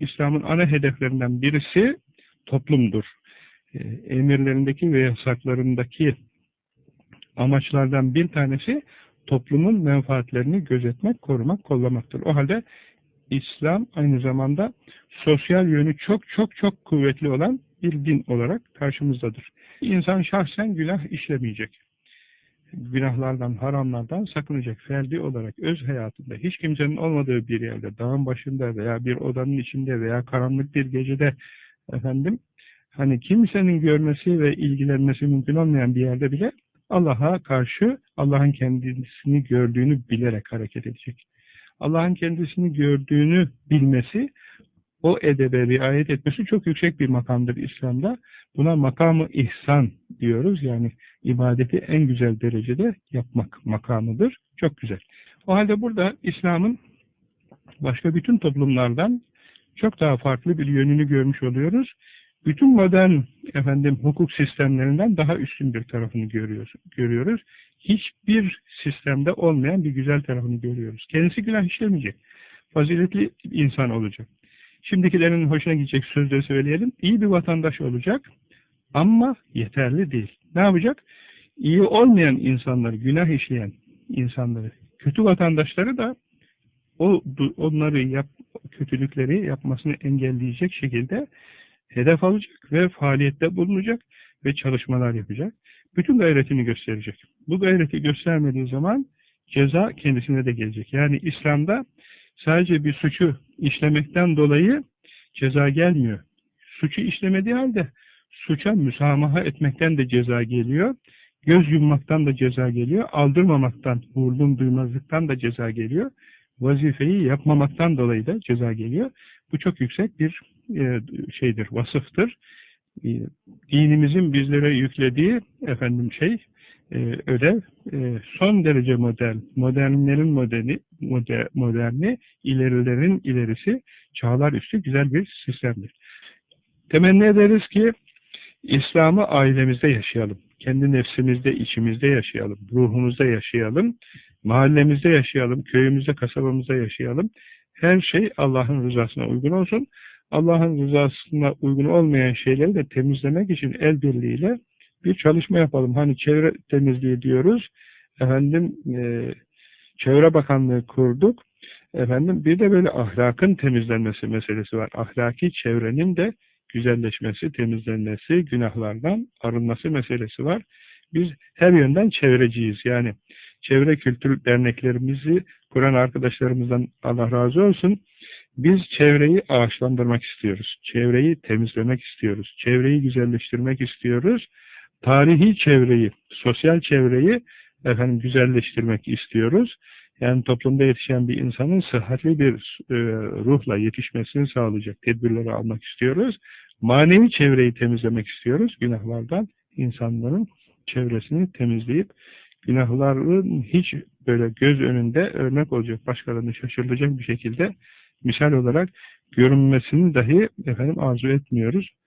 İslam'ın ana hedeflerinden birisi toplumdur. E, Emirlerindeki ve yasaklarındaki amaçlardan bir tanesi toplumun menfaatlerini gözetmek, korumak, kollamaktır. O halde İslam aynı zamanda sosyal yönü çok çok çok kuvvetli olan bir din olarak karşımızdadır. İnsan şahsen günah işlemeyecek. Günahlardan, haramlardan sakınacak. Ferdi olarak öz hayatında hiç kimsenin olmadığı bir yerde, dağın başında veya bir odanın içinde veya karanlık bir gecede efendim hani kimsenin görmesi ve ilgilenmesi mümkün olmayan bir yerde bile Allah'a karşı Allah'ın kendisini gördüğünü bilerek hareket edecek. Allah'ın kendisini gördüğünü bilmesi, o edebe riayet etmesi çok yüksek bir makamdır İslam'da. Buna makamı ihsan diyoruz. Yani ibadeti en güzel derecede yapmak makamıdır. Çok güzel. O halde burada İslam'ın başka bütün toplumlardan çok daha farklı bir yönünü görmüş oluyoruz. Bütün modern efendim hukuk sistemlerinden daha üstün bir tarafını görüyoruz. görüyoruz. Hiçbir sistemde olmayan bir güzel tarafını görüyoruz. Kendisi günah işlemeyecek. Faziletli insan olacak. Şimdikilerin hoşuna gidecek sözleri söyleyelim. İyi bir vatandaş olacak ama yeterli değil. Ne yapacak? İyi olmayan insanları, günah işleyen insanları, kötü vatandaşları da o onları yap, kötülükleri yapmasını engelleyecek şekilde hedef alacak ve faaliyette bulunacak ve çalışmalar yapacak. Bütün gayretini gösterecek. Bu gayreti göstermediği zaman ceza kendisine de gelecek. Yani İslam'da sadece bir suçu işlemekten dolayı ceza gelmiyor. Suçu işlemediği halde suça müsamaha etmekten de ceza geliyor. Göz yummaktan da ceza geliyor. Aldırmamaktan, vurdum duymazlıktan da ceza geliyor. Vazifeyi yapmamaktan dolayı da ceza geliyor. Bu çok yüksek bir e, şeydir, vasıftır. E, dinimizin bizlere yüklediği efendim şey, e, ödev e, son derece modern, modernlerin moderni, moder, moderni, ilerilerin ilerisi, çağlar üstü güzel bir sistemdir. Temenni ederiz ki İslam'ı ailemizde yaşayalım. Kendi nefsimizde, içimizde yaşayalım. Ruhumuzda yaşayalım. Mahallemizde yaşayalım. Köyümüzde, kasabamızda yaşayalım. Her şey Allah'ın rızasına uygun olsun. Allah'ın rızasına uygun olmayan şeyleri de temizlemek için el birliğiyle bir çalışma yapalım. Hani çevre temizliği diyoruz. Efendim e, Çevre Bakanlığı kurduk. Efendim bir de böyle ahlakın temizlenmesi meselesi var. Ahlaki çevrenin de güzelleşmesi, temizlenmesi, günahlardan arınması meselesi var. Biz her yönden çevreciyiz. Yani çevre kültür derneklerimizi kuran arkadaşlarımızdan Allah razı olsun. Biz çevreyi ağaçlandırmak istiyoruz. Çevreyi temizlemek istiyoruz. Çevreyi güzelleştirmek istiyoruz. Tarihi çevreyi, sosyal çevreyi efendim güzelleştirmek istiyoruz. Yani toplumda yetişen bir insanın sıhhatli bir e, ruhla yetişmesini sağlayacak tedbirleri almak istiyoruz. Manevi çevreyi temizlemek istiyoruz. Günahlardan insanların çevresini temizleyip günahların hiç böyle göz önünde örnek olacak, başkalarını şaşırtacak bir şekilde misal olarak görünmesini dahi efendim arzu etmiyoruz.